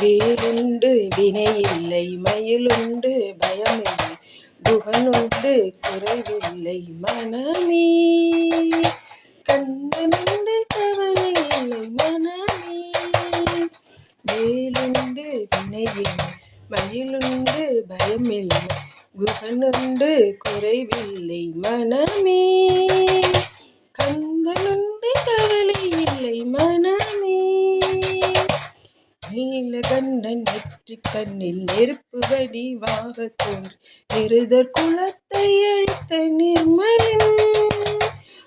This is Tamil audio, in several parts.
வேலுண்டு வினையில்லை மயிலுண்டு பயமில்லை குகனுண்டு குறைவில்லை மனமே. கண்ணனுண்டு கவலை இல்லை மனமே. வேலுண்டு வினையில்லை மயிலுண்டு பயமில்லை குகனுண்டு குறைவில்லை மனமே. கந்தனுண்டு கவலையில்லை மனமே. நீலகண்டன் நெற்றி கண்ணில் நெருப்பு வடிவாக தோன்றி நிருதர் குலத்தை அழித்த நிர்மலன்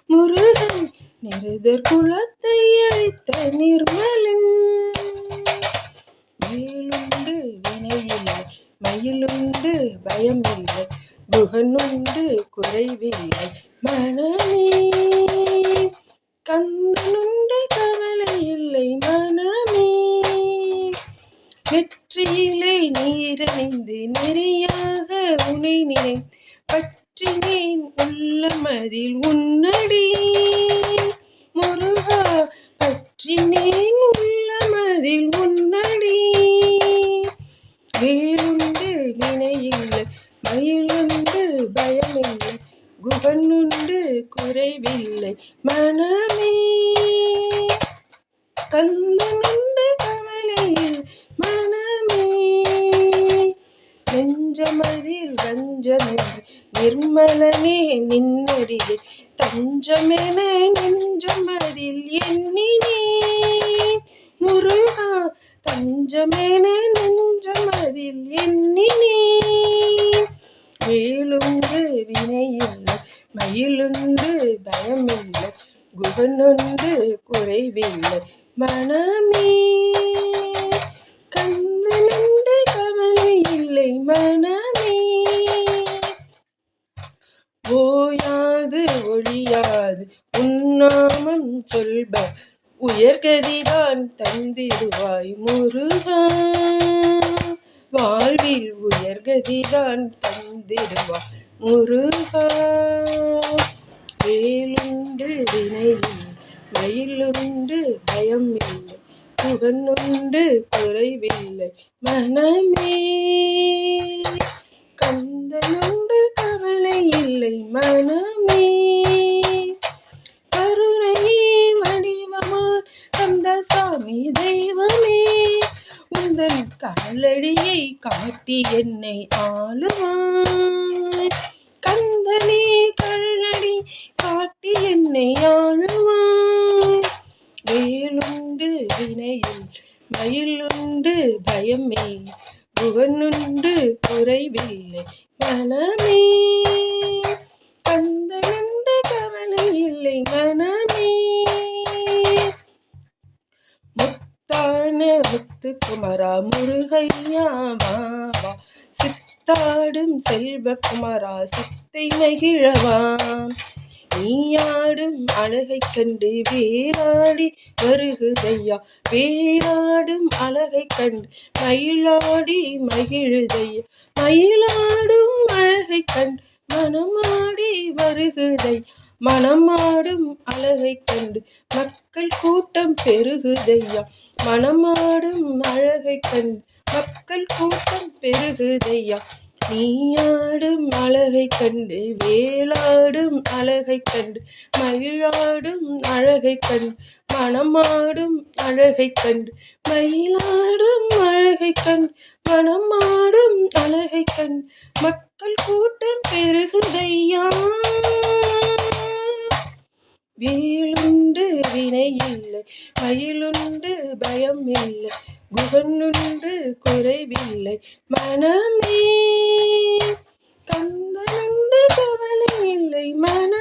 முருகன் நிருதர் குலத்தை அழித்த நிர்மலன். வேலுண்டு வினையில்லை மயிலுண்டு பயமில்லை குகனுண்டு குறைவில்லை. மனமே கந்தனுண்டு நிறைந்து நெறியாக உனை நினை பற்றினேன் உள்ளமதில் உன்னடி. முருகா பற்றினேன் உள்ளமதில் உன்னடி. வேலுண்டு வினையில்லை மயிலுண்டு பயமில்லை குகனுண்டு குறைவில்லை மனமே. கந்தனுண்டு கவலையில் நிர்மலனே நின்னடியே தஞ்சமென நெஞ்சமதில் எண்ணினே. முருகா தஞ்சமென நெஞ்சமதில் எண்ணினே. வேலுண்டு வினையில்லை மயிலுண்டு பயமில்லை குகனுண்டு குறைவில்லை மனமே. கந்தனுண்டு கவலை இல்லை மன ஓயாது ஒழியாது. உன்னாமம் சொல்ப உயர்கதிதான் தந்திடுவாய் முருகா. வாழ்வில் உயர்கதிதான் தந்திடுவாய் முருகா. வேலுண்டு வினையில் மயிலுண்டு பயம் இல்லை புகனுண்டு குறைவில்லை. மனமே கந்தனுண்டு கவலை இல்லை மனமே. கருணையே வடிவமான் கந்தசாமி தெய்வமே. உந்தன் காலடியை காட்டி என்னை ஆளுவாய். கந்தனே கல்லடி காட்டி புகனுண்டு குறைவில்லை மனமே அந்த கந்தனுண்டு கவலை இல்லை மனமே. முத்தான முத்துக்குமரா முருகையா வாவா சித்தாடும் செல்வ குமரா சித்தை மகிழவாம் நீயாடும் அழகை கண்டு வேலாடி வருகுதையா? வேலாடும் அழகை கண்டு மயிலாடி மகிழுதையா? மயிலாடும் அழகை கண்டு மனமாடி வருகுதை மனமாடும் அழகை கண்டு மக்கள் கூட்டம் பெருகுதையா? மனமாடும் அழகை கண்டு மக்கள் கூட்டம் பெருகுதையா? நீயாடும் அழகை கண்டு வேலாடும் அழகை கண்டு மகிழாடும் அழகை கண்டு மனமாடும் அழகை கண்டு மயிலாடும் அழகை கண்டு மனமாடும் அழகை கண்டு மக்கள் கூட்டம் பெருகுதையா? வேலுண்டு வினையில்லை மயிலுண்டு பயம் இல்லை குகனுண்டு குறைவில்லை மனமே Amen.